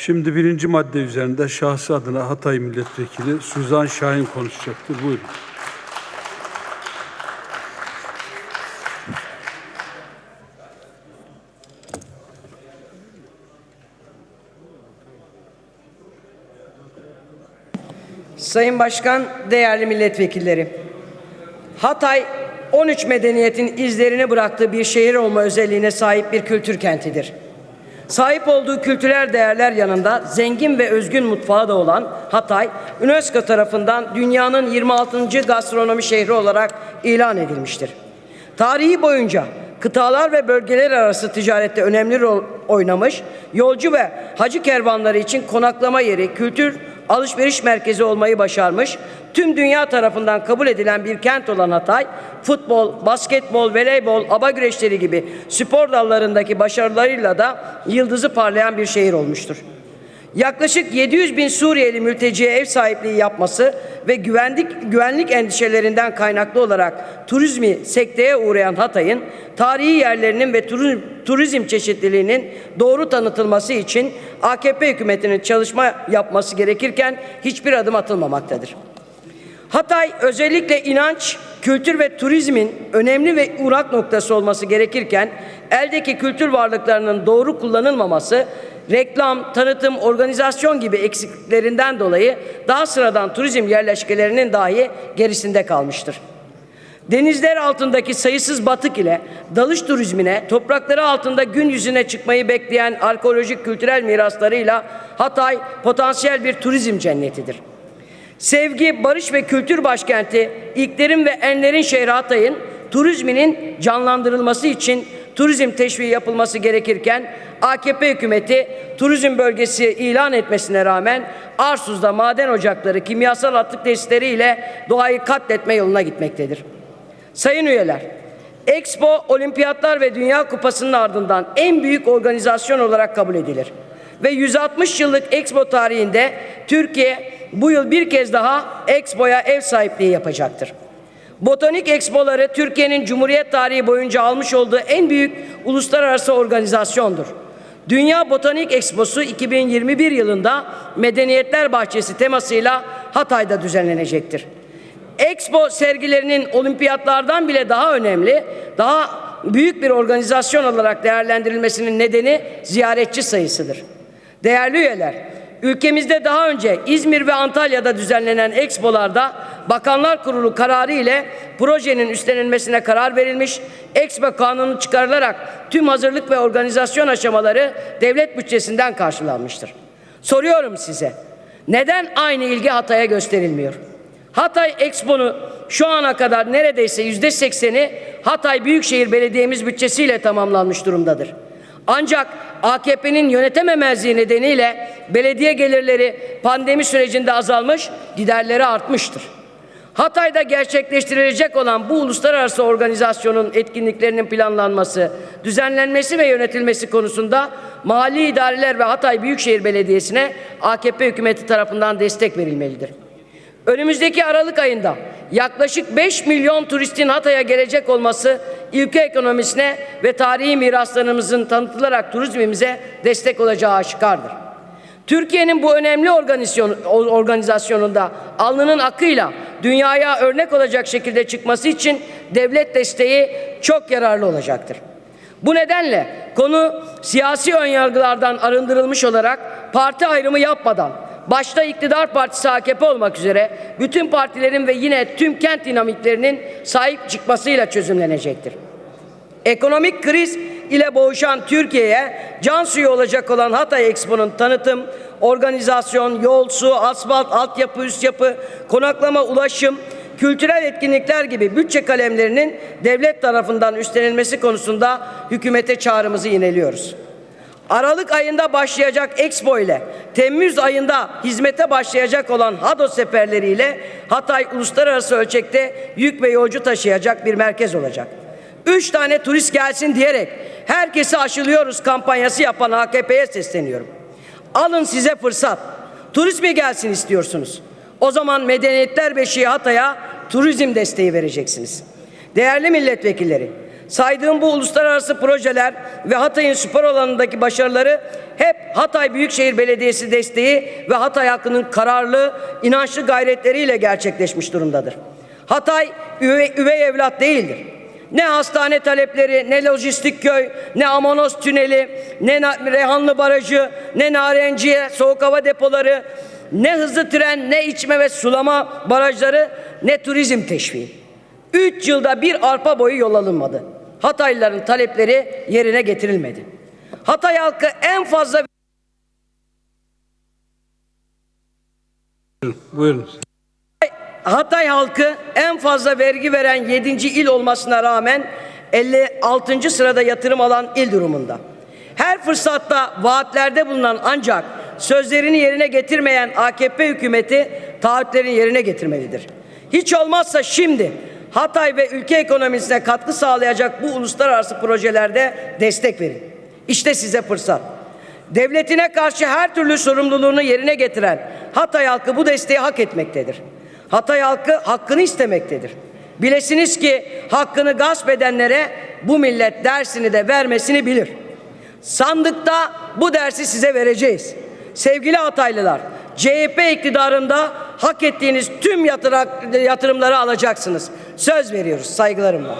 Şimdi birinci madde üzerinde şahsı adına Hatay Milletvekili Suzan Şahin konuşacaktır. Buyurun. Sayın Başkan, değerli milletvekilleri. Hatay 13 medeniyetin izlerini bıraktığı bir şehir olma özelliğine sahip bir kültür kentidir. Sahip olduğu kültürel değerler yanında zengin ve özgün mutfağı da olan Hatay, UNESCO tarafından dünyanın 26. gastronomi şehri olarak ilan edilmiştir. Tarihi boyunca kıtalar ve bölgeler arası ticarette önemli rol oynamış, yolcu ve hacı kervanları için konaklama yeri, kültür, alışveriş merkezi olmayı başarmış, tüm dünya tarafından kabul edilen bir kent olan Hatay, futbol, basketbol, voleybol, aba güreşleri gibi spor dallarındaki başarılarıyla da yıldızı parlayan bir şehir olmuştur. Yaklaşık 700 bin Suriyeli mülteciye ev sahipliği yapması ve güvenlik, güvenlik endişelerinden kaynaklı olarak turizmi sekteye uğrayan Hatay'ın tarihi yerlerinin ve turizm, çeşitliliğinin doğru tanıtılması için AKP hükümetinin çalışma yapması gerekirken hiçbir adım atılmamaktadır. Hatay özellikle inanç, kültür ve turizmin önemli ve uğrak noktası olması gerekirken eldeki kültür varlıklarının doğru kullanılmaması reklam, tanıtım, organizasyon gibi eksikliklerinden dolayı daha sıradan turizm yerleşkelerinin dahi gerisinde kalmıştır. Denizler altındaki sayısız batık ile dalış turizmine, toprakları altında gün yüzüne çıkmayı bekleyen arkeolojik kültürel miraslarıyla Hatay potansiyel bir turizm cennetidir. Sevgi, barış ve kültür başkenti, ilklerin ve enlerin şehri Hatay'ın turizminin canlandırılması için turizm teşviği yapılması gerekirken AKP hükümeti turizm bölgesi ilan etmesine rağmen Arsuz'da maden ocakları, kimyasal atık tesisleri ile doğayı katletme yoluna gitmektedir. Sayın üyeler, Expo, Olimpiyatlar ve Dünya Kupası'nın ardından en büyük organizasyon olarak kabul edilir. Ve 160 yıllık Expo tarihinde Türkiye bu yıl bir kez daha Expo'ya ev sahipliği yapacaktır. Botanik Expo'ları Türkiye'nin Cumhuriyet tarihi boyunca almış olduğu en büyük uluslararası organizasyondur. Dünya Botanik Expo'su 2021 yılında Medeniyetler Bahçesi temasıyla Hatay'da düzenlenecektir. Expo sergilerinin olimpiyatlardan bile daha önemli, daha büyük bir organizasyon olarak değerlendirilmesinin nedeni ziyaretçi sayısıdır. Değerli üyeler, ülkemizde daha önce İzmir ve Antalya'da düzenlenen Expo'larda Bakanlar Kurulu kararı ile projenin üstlenilmesine karar verilmiş, Expo kanunu çıkarılarak tüm hazırlık ve organizasyon aşamaları devlet bütçesinden karşılanmıştır. Soruyorum size, neden aynı ilgi Hatay'a gösterilmiyor? Hatay Expo'nu şu ana kadar neredeyse yüzde sekseni Hatay Büyükşehir Belediye'miz bütçesiyle tamamlanmış durumdadır. Ancak AKP'nin yönetememezliği nedeniyle belediye gelirleri pandemi sürecinde azalmış, giderleri artmıştır. Hatay'da gerçekleştirilecek olan bu uluslararası organizasyonun etkinliklerinin planlanması, düzenlenmesi ve yönetilmesi konusunda mali idareler ve Hatay Büyükşehir Belediyesi'ne AKP hükümeti tarafından destek verilmelidir. Önümüzdeki Aralık ayında yaklaşık 5 milyon turistin Hatay'a gelecek olması ülke ekonomisine ve tarihi miraslarımızın tanıtılarak turizmimize destek olacağı aşikardır. Türkiye'nin bu önemli organizasyon, organizasyonunda alnının akıyla dünyaya örnek olacak şekilde çıkması için devlet desteği çok yararlı olacaktır. Bu nedenle konu siyasi önyargılardan arındırılmış olarak parti ayrımı yapmadan başta iktidar partisi AKP olmak üzere bütün partilerin ve yine tüm kent dinamiklerinin sahip çıkmasıyla çözümlenecektir. Ekonomik kriz ile boğuşan Türkiye'ye can suyu olacak olan Hatay Expo'nun tanıtım, organizasyon, yol, su, asfalt, altyapı, üst yapı, konaklama, ulaşım, kültürel etkinlikler gibi bütçe kalemlerinin devlet tarafından üstlenilmesi konusunda hükümete çağrımızı yineliyoruz. Aralık ayında başlayacak Expo ile Temmuz ayında hizmete başlayacak olan HADO seferleriyle Hatay uluslararası ölçekte yük ve yolcu taşıyacak bir merkez olacak. Üç tane turist gelsin diyerek herkesi aşılıyoruz kampanyası yapan AKP'ye sesleniyorum. Alın size fırsat. Turist mi gelsin istiyorsunuz? O zaman Medeniyetler Beşiği Hatay'a turizm desteği vereceksiniz. Değerli milletvekilleri, Saydığım bu uluslararası projeler ve Hatay'ın spor alanındaki başarıları hep Hatay Büyükşehir Belediyesi desteği ve Hatay halkının kararlı, inançlı gayretleriyle gerçekleşmiş durumdadır. Hatay üvey, üvey evlat değildir. Ne hastane talepleri, ne lojistik köy, ne Amanos tüneli, ne Reyhanlı Barajı, ne Narenciye soğuk hava depoları, ne hızlı tren, ne içme ve sulama barajları, ne turizm teşviği. Üç yılda bir arpa boyu yol alınmadı. Hataylıların talepleri yerine getirilmedi. Hatay halkı en fazla Buyurun. Hatay halkı en fazla vergi veren 7. il olmasına rağmen 56. sırada yatırım alan il durumunda. Her fırsatta vaatlerde bulunan ancak sözlerini yerine getirmeyen AKP hükümeti taahhütlerini yerine getirmelidir. Hiç olmazsa şimdi Hatay ve ülke ekonomisine katkı sağlayacak bu uluslararası projelerde destek verin. İşte size fırsat. Devletine karşı her türlü sorumluluğunu yerine getiren Hatay halkı bu desteği hak etmektedir. Hatay halkı hakkını istemektedir. Bilesiniz ki hakkını gasp edenlere bu millet dersini de vermesini bilir. Sandıkta bu dersi size vereceğiz. Sevgili Hataylılar, CHP iktidarında hak ettiğiniz tüm yatırımları alacaksınız. Söz veriyoruz saygılarımla.